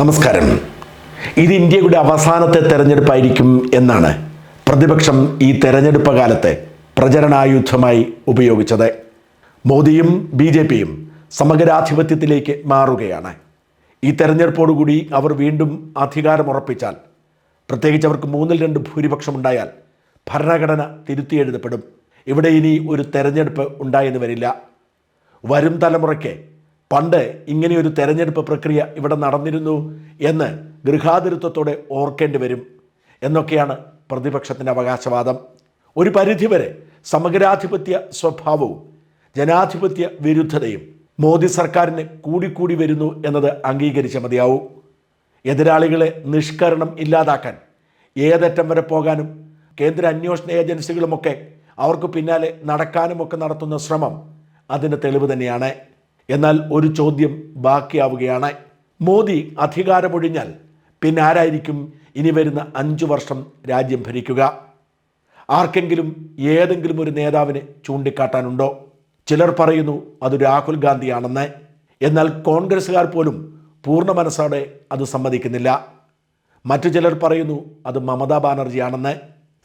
നമസ്കാരം. ഇത് ഇന്ത്യയുടെ അവസാനത്തെ തെരഞ്ഞെടുപ്പായിരിക്കും എന്നാണ് പ്രതിപക്ഷം ഈ തെരഞ്ഞെടുപ്പ് കാലത്തെ പ്രചരണായുധമായി ഉപയോഗിച്ചത്. മോദിയും ബി ജെ പിയും സമഗ്രാധിപത്യത്തിലേക്ക് മാറുകയാണ്. ഈ തെരഞ്ഞെടുപ്പോടുകൂടി അവർ വീണ്ടും അധികാരമുറപ്പിച്ചാൽ പ്രത്യേകിച്ച് അവർക്ക് മൂന്നിൽ രണ്ട് ഭൂരിപക്ഷമുണ്ടായാൽ ഭരണഘടന തിരുത്തിയെഴുതപ്പെടും ഇവിടെ ഇനി ഒരു തെരഞ്ഞെടുപ്പ് ഉണ്ടായെന്ന് വരില്ല. വരും തലമുറയ്ക്ക് പണ്ട് ഇങ്ങനെയൊരു തെരഞ്ഞെടുപ്പ് പ്രക്രിയ ഇവിടെ നടന്നിരുന്നു എന്ന് ഗൃഹാതിരത്വത്തോടെ ഓർക്കേണ്ടി വരും എന്നൊക്കെയാണ് പ്രതിപക്ഷത്തിന്റെ അവകാശവാദം. ഒരു പരിധിവരെ സമഗ്രാധിപത്യ സ്വഭാവവും ജനാധിപത്യ വിരുദ്ധതയും മോദി സർക്കാരിന് കൂടിക്കൂടി വരുന്നു എന്നത് അംഗീകരിച്ച മതിയാവൂ. എതിരാളികളെ നിഷ്കരണം ഇല്ലാതാക്കാൻ ഏതറ്റം വരെ പോകാനും കേന്ദ്ര അന്വേഷണ ഏജൻസികളുമൊക്കെ അവർക്ക് പിന്നാലെ നടക്കാനുമൊക്കെ നടത്തുന്ന ശ്രമം അതിന്റെ തെളിവ് തന്നെയാണ്. എന്നാൽ ഒരു ചോദ്യം ബാക്കിയാവുകയാണ്. മോദി അധികാരമൊഴിഞ്ഞാൽ പിന്നെ ആരായിരിക്കും ഇനി വരുന്ന അഞ്ചു വർഷം രാജ്യം ഭരിക്കുക? ആർക്കെങ്കിലും ഏതെങ്കിലും ഒരു നേതാവിനെ ചൂണ്ടിക്കാട്ടാനുണ്ടോ? ചിലർ പറയുന്നു അത് രാഹുൽ ഗാന്ധിയാണെന്ന്. എന്നാൽ കോൺഗ്രസ്സുകാർ പോലും പൂർണ മനസ്സോടെ അത് സമ്മതിക്കുന്നില്ല. മറ്റു ചിലർ പറയുന്നു അത് മമതാ ബാനർജിയാണെന്ന്.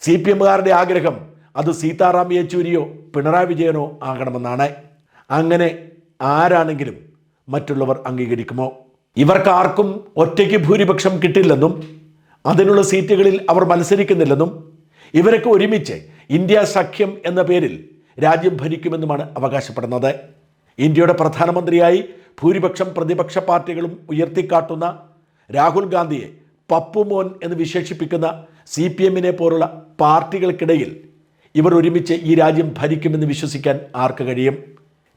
സി പി എമ്മുകാരുടെ ആഗ്രഹം അത് സീതാറാം യെച്ചൂരിയോ പിണറായി വിജയനോ ആകണമെന്നാണ്. അങ്ങനെ ആരാണെങ്കിലും മറ്റുള്ളവർ അംഗീകരിക്കുമോ? ഇവർക്കാർക്കും ഒറ്റയ്ക്ക് ഭൂരിപക്ഷം കിട്ടില്ലെന്നും അതിനുള്ള സീറ്റുകളിൽ അവർ മത്സരിക്കുന്നില്ലെന്നും ഇവരൊക്കെ ഒരുമിച്ച് ഇന്ത്യ സഖ്യം എന്ന പേരിൽ രാജ്യം ഭരിക്കുമെന്നുമാണ് അവകാശപ്പെടുന്നത്. ഇന്ത്യയുടെ പ്രധാനമന്ത്രിയായി ഭൂരിപക്ഷം പ്രതിപക്ഷ പാർട്ടികളും ഉയർത്തിക്കാട്ടുന്ന രാഹുൽ ഗാന്ധിയെ പപ്പുമോൻ എന്ന് വിശേഷിപ്പിക്കുന്ന സി പി എമ്മിനെ പോലുള്ള പാർട്ടികൾക്കിടയിൽ ഇവർ ഒരുമിച്ച് ഈ രാജ്യം ഭരിക്കുമെന്ന് വിശ്വസിക്കാൻ ആർക്ക് കഴിയും?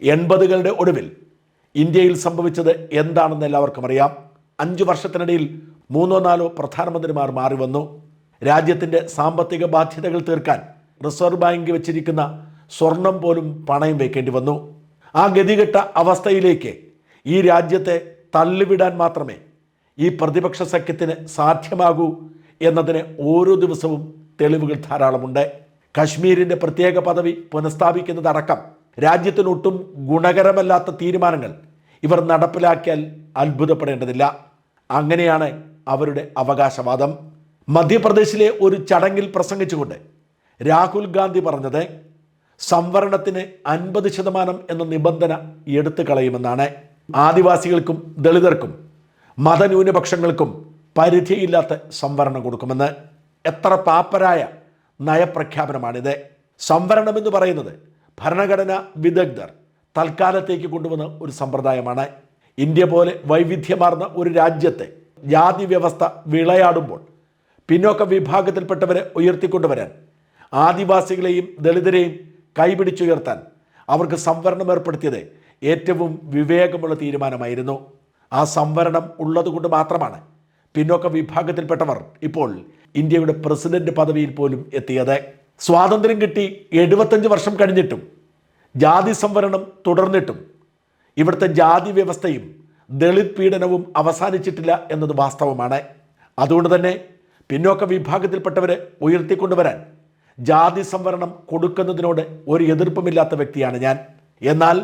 എൺപതുകളുടെ ഒടുവിൽ ഇന്ത്യയിൽ സംഭവിച്ചത് എന്താണെന്ന് എല്ലാവർക്കും അറിയാം. അഞ്ച് വർഷത്തിനിടയിൽ മൂന്നോ നാലോ പ്രധാനമന്ത്രിമാർ മാറി വന്നു. രാജ്യത്തിന്റെ സാമ്പത്തിക ബാധ്യതകൾ തീർക്കാൻ റിസർവ് ബാങ്ക് വെച്ചിരിക്കുന്ന സ്വർണം പോലും പണയം വെക്കേണ്ടി വന്നു. ആ ഗതികെട്ട അവസ്ഥയിലേക്ക് ഈ രാജ്യത്തെ തള്ളിവിടാൻ മാത്രമേ ഈ പ്രതിപക്ഷ സഖ്യത്തിന് സാധ്യമാകൂ എന്നതിന് ഓരോ ദിവസവും തെളിവുകൾ ധാരാളമുണ്ട്. കശ്മീരിന്റെ പ്രത്യേക പദവി പുനഃസ്ഥാപിക്കുന്നതടക്കം രാജ്യത്തിനൊട്ടും ഗുണകരമല്ലാത്ത തീരുമാനങ്ങൾ ഇവർ നടപ്പിലാക്കിയാൽ അത്ഭുതപ്പെടേണ്ടതില്ല. അങ്ങനെയാണ് അവരുടെ അവകാശവാദം. മധ്യപ്രദേശിലെ ഒരു ചടങ്ങിൽ പ്രസംഗിച്ചുകൊണ്ട് രാഹുൽ ഗാന്ധി പറഞ്ഞത് സംവരണത്തിന് അൻപത് ശതമാനം എന്ന നിബന്ധന എടുത്തു കളയുമെന്നാണ്. ആദിവാസികൾക്കും ദളിതർക്കും മതന്യൂനപക്ഷങ്ങൾക്കും പരിധിയില്ലാത്ത സംവരണം കൊടുക്കുമെന്ന്. എത്ര പാപ്പരായ നയപ്രഖ്യാപനമാണിത്. സംവരണമെന്ന് പറയുന്നത് ഭരണഘടന വിദഗ്ധർ തൽക്കാലത്തേക്ക് കൊണ്ടുവന്ന ഒരു സമ്പ്രദായമാണ്. ഇന്ത്യ പോലെ വൈവിധ്യമാർന്ന ഒരു രാജ്യത്തെ ജാതി വ്യവസ്ഥ വിളയാടുമ്പോൾ പിന്നോക്ക വിഭാഗത്തിൽപ്പെട്ടവരെ ഉയർത്തിക്കൊണ്ടുവരാൻ ആദിവാസികളെയും ദളിതരെയും കൈപിടിച്ചുയർത്താൻ അവർക്ക് സംവരണം ഏർപ്പെടുത്തിയത് ഏറ്റവും വിവേകമുള്ള തീരുമാനമായിരുന്നു. ആ സംവരണം ഉള്ളതുകൊണ്ട് മാത്രമാണ് പിന്നോക്ക വിഭാഗത്തിൽപ്പെട്ടവർ ഇപ്പോൾ ഇന്ത്യയുടെ പ്രസിഡന്റ് പദവിയിൽ പോലും എത്തിയത്. സ്വാതന്ത്ര്യം കിട്ടി എഴുപത്തഞ്ച് വർഷം കഴിഞ്ഞിട്ടും ജാതി സംവരണം തുടർന്നിട്ടും ഇവിടുത്തെ ജാതി വ്യവസ്ഥയും ദളിത് പീഡനവും അവസാനിച്ചിട്ടില്ല എന്നത് വാസ്തവമാണ്. അതുകൊണ്ട് തന്നെ പിന്നോക്ക വിഭാഗത്തിൽപ്പെട്ടവരെ ഉയർത്തിക്കൊണ്ടുവരാൻ ജാതി സംവരണം കൊടുക്കുന്നതിനോട് ഒരു എതിർപ്പുമില്ലാത്ത വ്യക്തിയാണ് ഞാൻ. എന്നാൽ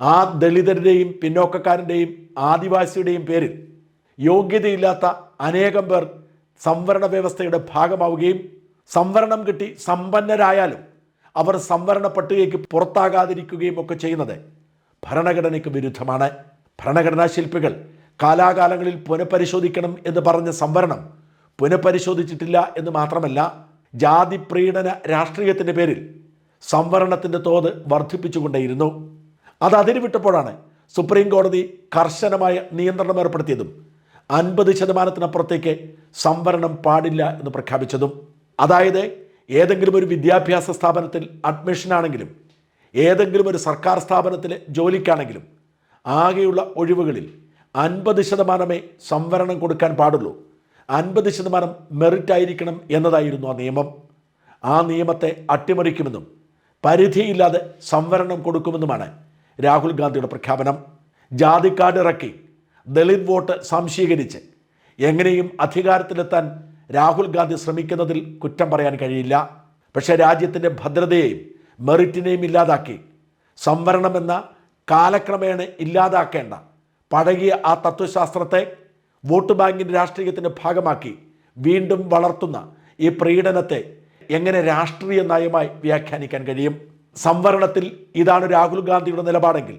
ആ ദളിതരുടെയും പിന്നോക്കക്കാരന്റെയും ആദിവാസിയുടെയും പേരിൽ യോഗ്യതയില്ലാത്ത അനേകം പേർ സംവരണ വ്യവസ്ഥയുടെ ഭാഗമാവുകയും സംവരണം കിട്ടി സമ്പന്നരായാലും അവർ സംവരണ പട്ടികയ്ക്ക് പുറത്താകാതിരിക്കുകയും ഒക്കെ ചെയ്യുന്നത് ഭരണഘടനയ്ക്ക് വിരുദ്ധമാണ്. ഭരണഘടനാ ശില്പികൾ കാലാകാലങ്ങളിൽ പുനഃപരിശോധിക്കണം എന്ന് പറഞ്ഞ സംവരണം പുനഃപരിശോധിച്ചിട്ടില്ല എന്ന് മാത്രമല്ല ജാതി പ്രീണന രാഷ്ട്രീയത്തിന്റെ പേരിൽ സംവരണത്തിന്റെ തോത് വർദ്ധിപ്പിച്ചുകൊണ്ടേയിരുന്നു. അത് അതിരുവിട്ടപ്പോഴാണ് സുപ്രീം കോടതി കർശനമായ നിയന്ത്രണം ഏർപ്പെടുത്തിയതും അൻപത് ശതമാനത്തിനപ്പുറത്തേക്ക് സംവരണം പാടില്ല എന്ന് പ്രഖ്യാപിച്ചതും. അതായത് ഏതെങ്കിലും ഒരു വിദ്യാഭ്യാസ സ്ഥാപനത്തിൽ അഡ്മിഷനാണെങ്കിലും ഏതെങ്കിലും ഒരു സർക്കാർ സ്ഥാപനത്തിലെ ജോലിക്കാണെങ്കിലും ആകെയുള്ള ഒഴിവുകളിൽ അൻപത് ശതമാനമേ സംവരണം കൊടുക്കാൻ പാടുള്ളൂ. അൻപത് ശതമാനം മെറിറ്റ് ആയിരിക്കണം എന്നതായിരുന്നു ആ നിയമം. ആ നിയമത്തെ അട്ടിമറിക്കുമെന്നും പരിധിയില്ലാതെ സംവരണം കൊടുക്കുമെന്നുമാണ് രാഹുൽ ഗാന്ധിയുടെ പ്രഖ്യാപനം. ജാതി കാർഡ് ഇറക്കി ദളിത് വോട്ട് സംശീകരിച്ച് എങ്ങനെയും അധികാരത്തിലെത്താൻ രാഹുൽ ഗാന്ധി ശ്രമിക്കുന്നതിൽ കുറ്റം പറയാൻ കഴിയില്ല. പക്ഷേ രാജ്യത്തിന്റെ ഭദ്രതയെയും മെറിറ്റിനെയും ഇല്ലാതാക്കി സംവരണം എന്ന കാലക്രമേണ ഇല്ലാതാക്കേണ്ട പഴകിയ ആ തത്വശാസ്ത്രത്തെ വോട്ട് ബാങ്കിന്റെ രാഷ്ട്രീയത്തിന്റെ ഭാഗമാക്കി വീണ്ടും വളർത്തുന്ന ഈ പ്രീഡനത്തെ എങ്ങനെ രാഷ്ട്രീയ നയമായി വ്യാഖ്യാനിക്കാൻ കഴിയും? സംവരണത്തിൽ ഇതാണ് രാഹുൽ ഗാന്ധിയുടെ നിലപാടെങ്കിൽ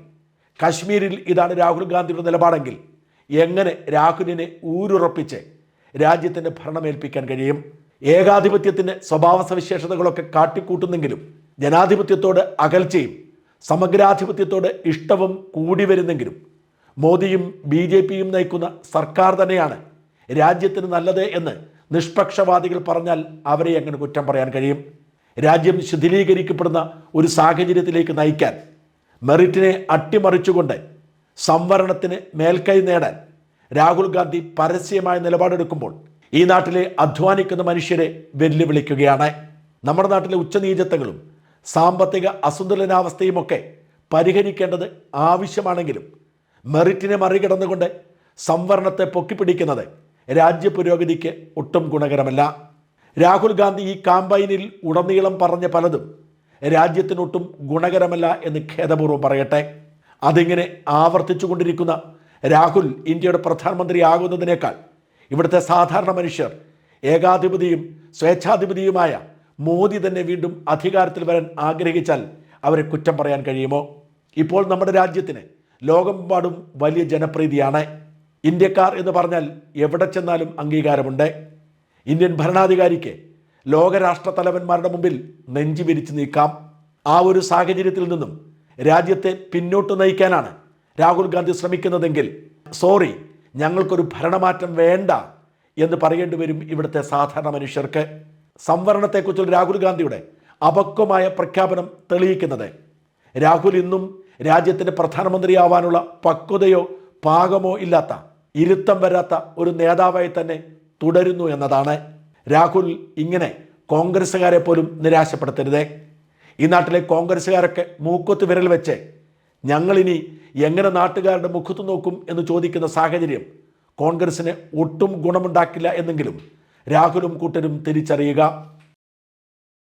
കാശ്മീരിൽ ഇതാണ് രാഹുൽ ഗാന്ധിയുടെ നിലപാടെങ്കിൽ എങ്ങനെ രാഹുലിനെ ഊരുറപ്പിച്ച് രാജ്യത്തിന്റെ ഭരണമേൽപ്പിക്കാൻ കഴിയും. ഏകാധിപത്യത്തിന്റെ സ്വഭാവ സവിശേഷതകളൊക്കെ കാട്ടിക്കൂട്ടുന്നെങ്കിലും ജനാധിപത്യത്തോട് അകൽച്ചയും സമഗ്രാധിപത്യത്തോട് ഇഷ്ടവും കൂടി വരുന്നെങ്കിലും മോദിയും ബി ജെ പിയും നയിക്കുന്ന സർക്കാർ തന്നെയാണ് രാജ്യത്തിന് നല്ലത് എന്ന് നിഷ്പക്ഷവാദികൾ പറഞ്ഞാൽ അവരെ എങ്ങനെ കുറ്റം പറയാൻ കഴിയും? രാജ്യം ശിഥിലീകരിക്കപ്പെടുന്ന ഒരു സാഹചര്യത്തിലേക്ക് നയിക്കാൻ മെറിറ്റിനെ അട്ടിമറിച്ചുകൊണ്ട് സംവരണത്തിന് മേൽക്കൈ നേടാൻ രാഹുൽ ഗാന്ധി പരസ്യമായ നിലപാടെടുക്കുമ്പോൾ ഈ നാട്ടിലെ അധ്വാനിക്കുന്ന മനുഷ്യരെ വെല്ലുവിളിക്കുകയാണ്. നമ്മുടെ നാട്ടിലെ ഉച്ചനീചത്വങ്ങളും സാമ്പത്തിക അസന്തുലനാവസ്ഥയുമൊക്കെ പരിഹരിക്കേണ്ടത് ആവശ്യമാണെങ്കിലും മെറിറ്റിനെ മറികടന്നുകൊണ്ട് സംവരണത്തെ പൊക്കിപ്പിടിക്കുന്നത് രാജ്യ പുരോഗതിക്ക് ഒട്ടും ഗുണകരമല്ല. രാഹുൽ ഗാന്ധി ഈ കാമ്പയിനിൽ ഉടനീളം പറഞ്ഞ പലതും രാജ്യത്തിനൊട്ടും ഗുണകരമല്ല എന്ന് ഖേദപൂർവം പറയട്ടെ. അതിങ്ങനെ ആവർത്തിച്ചുകൊണ്ടിരിക്കുന്ന രാഹുൽ ഇന്ത്യയുടെ പ്രധാനമന്ത്രിയാകുന്നതിനേക്കാൾ ഇവിടുത്തെ സാധാരണ മനുഷ്യർ ഏകാധിപതിയും സ്വേച്ഛാധിപതിയുമായ മോദി തന്നെ വീണ്ടും അധികാരത്തിൽ വരാൻ ആഗ്രഹിച്ചാൽ അവരെ കുറ്റം പറയാൻ കഴിയുമോ? ഇപ്പോൾ നമ്മുടെ രാജ്യത്തിന് ലോകമെമ്പാടും വലിയ ജനപ്രീതിയാണ്. ഇന്ത്യക്കാർ എന്ന് പറഞ്ഞാൽ എവിടെ ചെന്നാലും അംഗീകാരമുണ്ട്. ഇന്ത്യൻ ഭരണാധികാരിക്ക് ലോകരാഷ്ട്ര തലവന്മാരുടെ മുമ്പിൽ നെഞ്ചു വിരിച്ചു നീക്കാം. ആ ഒരു സാഹചര്യത്തിൽ നിന്നും രാജ്യത്തെ പിന്നോട്ട് നയിക്കാനാണ് രാഹുൽ ഗാന്ധി ശ്രമിക്കുന്നതെങ്കിൽ സോറി ഞങ്ങൾക്കൊരു ഭരണമാറ്റം വേണ്ട എന്ന് പറയേണ്ടി വരും ഇവിടുത്തെ സാധാരണ മനുഷ്യർക്ക്. സംവരണത്തെക്കുറിച്ചുള്ള രാഹുൽ ഗാന്ധിയുടെ അപക്വമായ പ്രഖ്യാപനം തെളിയിക്കുന്നത് രാഹുൽ ഇന്നും രാജ്യത്തിന്റെ പ്രധാനമന്ത്രിയാവാനുള്ള പക്വതയോ പാകമോ ഇല്ലാത്ത ഇരുത്തം വരാത്ത ഒരു നേതാവായി തന്നെ തുടരുന്നു എന്നതാണ്. രാഹുൽ ഇങ്ങനെ കോൺഗ്രസ്സുകാരെ പോലും നിരാശപ്പെടുത്തരുത്. ഈ നാട്ടിലെ കോൺഗ്രസ്സുകാരൊക്കെ മൂക്കൊത്ത് വിരൽ വെച്ച് ഞങ്ങളിനി എങ്ങനെ നാട്ടുകാരുടെ മുഖത്ത് നോക്കും എന്ന് ചോദിക്കുന്ന സാഹചര്യം കോൺഗ്രസിന് ഒട്ടും ഗുണമുണ്ടാക്കില്ല എന്നെങ്കിലും രാഹുലും കൂട്ടരും തിരിച്ചറിയുക.